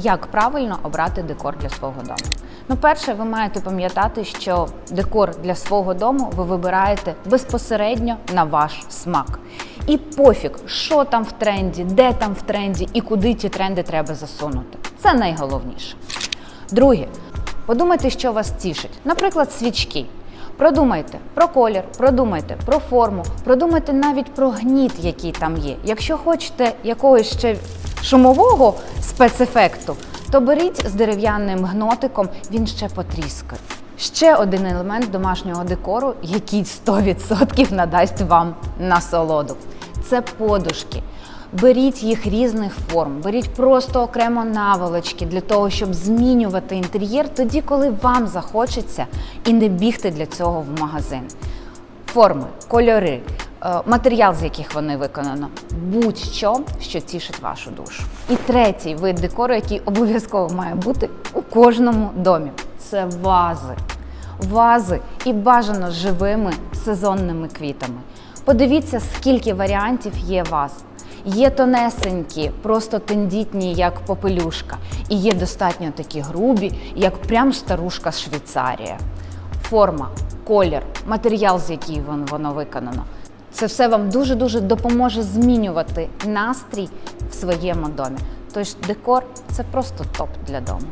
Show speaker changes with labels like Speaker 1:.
Speaker 1: Як правильно обрати декор для свого дому? Ну, перше, ви маєте пам'ятати, що декор для свого дому ви вибираєте безпосередньо на ваш смак. І пофіг, що там в тренді, де там в тренді і куди ті тренди треба засунути. Це найголовніше. Друге, подумайте, що вас тішить. Наприклад, свічки. Продумайте про колір, продумайте про форму, продумайте навіть про гніт, який там є. Якщо хочете якогось ще шумового спецефекту, то беріть з дерев'яним гнотиком, він ще потріскає. Ще один елемент домашнього декору, який 100% надасть вам насолоду. Це подушки. Беріть їх різних форм, беріть просто окремо наволочки для того, щоб змінювати інтер'єр тоді, коли вам захочеться, і не бігти для цього в магазин. Форми, кольори, матеріал, з яких вони виконано, будь-що, що тішить вашу душу. І третій вид декору, який обов'язково має бути у кожному домі, це вази. Вази і бажано живими сезонними квітами. Подивіться, скільки варіантів є ваз. Є тонесенькі, просто тендітні, як попелюшка, і є достатньо такі грубі, як прям старушка Швейцарія. Форма, колір, матеріал, з який воно виконано. Це все вам дуже-дуже допоможе змінювати настрій в своєму домі. Тож декор це просто топ для дому.